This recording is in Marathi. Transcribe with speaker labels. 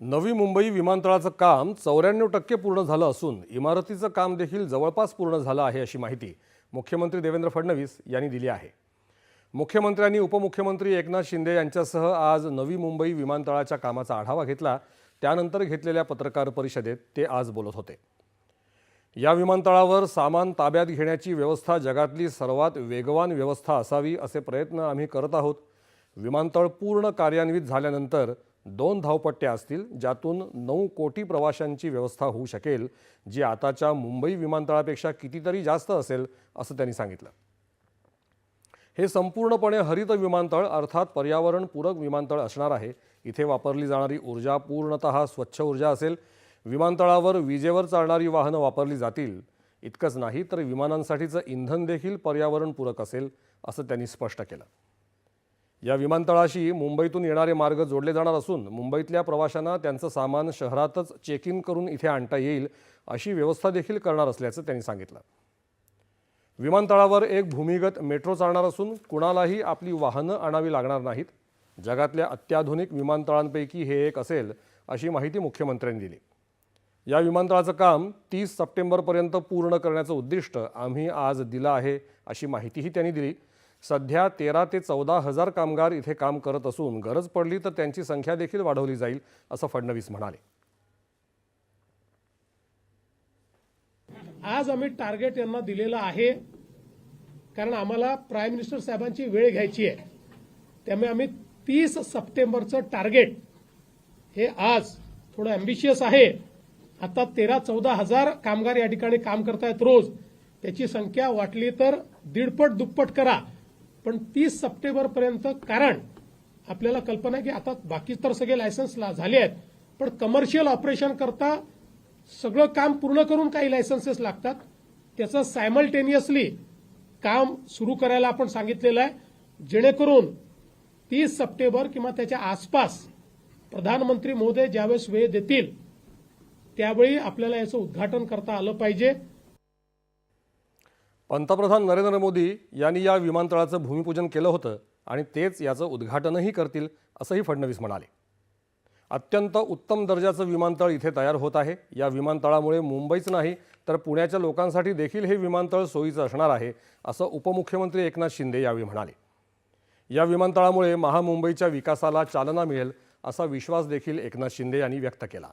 Speaker 1: नवी मुंबई विमानतळाचं काम चौऱ्याण्णव टक्के पूर्ण झालं असून इमारतीचं काम देखील जवळपास पूर्ण झालं आहे अशी माहिती मुख्यमंत्री देवेंद्र फडणवीस यांनी दिली आहे. मुख्यमंत्र्यांनी उपमुख्यमंत्री एकनाथ शिंदे यांच्यासह आज नवी मुंबई विमानतळाच्या कामाचा आढावा घेतला. त्यानंतर घेतलेल्या पत्रकार परिषदेत ते आज बोलत होते. या विमानतळावर सामान ताब्यात घेण्याची व्यवस्था जगातली सर्वात वेगवान व्यवस्था असावी असे प्रयत्न आम्ही करत आहोत. विमानतळ पूर्ण कार्यान्वित झाल्यानंतर दोन धावपट्ट्या असतील ज्यातून नऊ कोटी प्रवाशांची व्यवस्था होऊ शकेल जी आताच्या मुंबई विमानतळापेक्षा कितीतरी जास्त असेल असं त्यांनी सांगितलं. हे संपूर्णपणे हरित विमानतळ अर्थात पर्यावरणपूरक विमानतळ असणार आहे. इथे वापरली जाणारी ऊर्जा पूर्णतः स्वच्छ ऊर्जा असेल. विमानतळावर विजेवर चालणारी वाहनं वापरली जातील. इतकंच नाही तर विमानांसाठीचं इंधन देखील पर्यावरणपूरक असेल असं त्यांनी स्पष्ट केलं. या विमानतळाशी मुंबईतून येणारे मार्ग जोडले जाणार असून मुंबईतल्या प्रवाशांना त्यांचं सामान शहरातच चेक इन करून इथे आणता येईल अशी व्यवस्था देखील करणार असल्याचं त्यांनी सांगितलं. विमानतळावर एक भूमिगत मेट्रो चालणार असून कुणालाही आपली वाहनं आणावी लागणार नाहीत. जगातल्या अत्याधुनिक विमानतळांपैकी हे एक असेल अशी माहिती मुख्यमंत्र्यांनी दिली. या विमानतळाचं काम तीस सप्टेंबरपर्यंत पूर्ण करण्याचं उद्दिष्ट आम्ही आज दिलं आहे अशी माहितीही त्यांनी दिली. सध्या तेरा ते चौदा हजार कामगार इथे काम करत असून गरज पडली तर त्यांची संख्या देखील वाढवली जाईल असं फडणवीस म्हणाले.
Speaker 2: आज आम्ही टार्गेट यांना दिलेलं आहे कारण आम्हाला प्राईम मिनिस्टर साहेबांची वेळ घ्यायची आहे. त्यामुळे आम्ही तीस सप्टेंबरचं टार्गेट हे आज थोडं अँबिशियस आहे. आता तेरा चौदा हजार कामगार या ठिकाणी काम करतायत रोज. त्याची संख्या वाटली तर दीडपट दुप्पट करा. पण तीस सप्टेंबरपर्यंत कारण आपल्याला कल्पना आहे की आता बाकी तर सगळे लायसन्स झाले आहेत पण कमर्शियल ऑपरेशन करता सगळं काम पूर्ण करून काही लायसन्सेस लागतात. त्याचं सायमल्टेनियसली काम सुरू करायला आपण सांगितलेलं आहे. जेणेकरून तीस सप्टेंबर किंवा त्याच्या आसपास प्रधानमंत्री मोदी ज्यावेळेस वेळ देतील त्यावेळी आपल्याला याचं उद्घाटन करता आलं पाहिजे.
Speaker 1: पंतप्रधान नरेंद्र मोदी यांनी या विमानतळाचं भूमिपूजन केलं होतं आणि तेच याचं उद्घाटनही करतील असंही फडणवीस म्हणाले. अत्यंत उत्तम दर्जाचं विमानतळ इथे तयार होत आहे. या विमानतळामुळे मुंबईच नाही तर पुण्याच्या लोकांसाठी देखील हे विमानतळ सोयीचं असणार आहे असं उपमुख्यमंत्री एकनाथ शिंदे यावेळी म्हणाले. या विमानतळामुळे महामुंबईच्या विकासाला चालना मिळेल असा विश्वास देखील एकनाथ शिंदे यांनी व्यक्त केला.